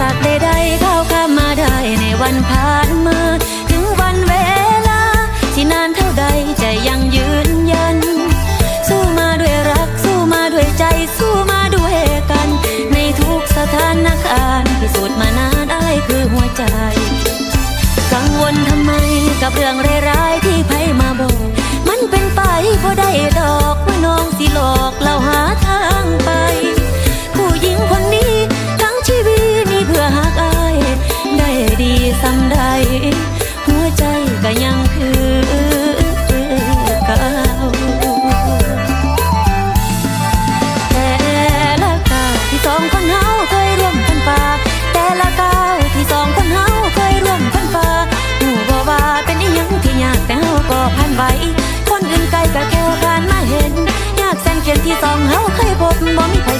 สรรคใดๆก้าวข้ามมาได้ในวันผ่านมา ถึงวันเวลา ที่นานเท่าใดใจยังยืนยัน สู้มาด้วยรัก สู้มาด้วยใจ สู้มาด้วยกัน ในทุกสถานการณ์พิสูจน์มานานอะไรคือหัวใจ กังวลทำไมกับเรื่องร้ายๆที่ไผมาบอก มันเป็นไปบ่ได้ดอกว่าน้องสิ สำใด หัวใจก็ยังคือเก่าแต่ละก้าวที่สองคนเฮาเคยร่วมกันฝ่าแต่ละก้าวที่สองคนเฮาเคยร่วมกันฝ่าหูบ่ว่าเป็นอีหยังที่ยากแต่เฮาก็ผ่านไหวคนอื่นไกลก็แค่ผ่านมาเห็น ยากแสนเขียนที่สองเฮาเคยพบบ่มีใครที่เทียมได้ห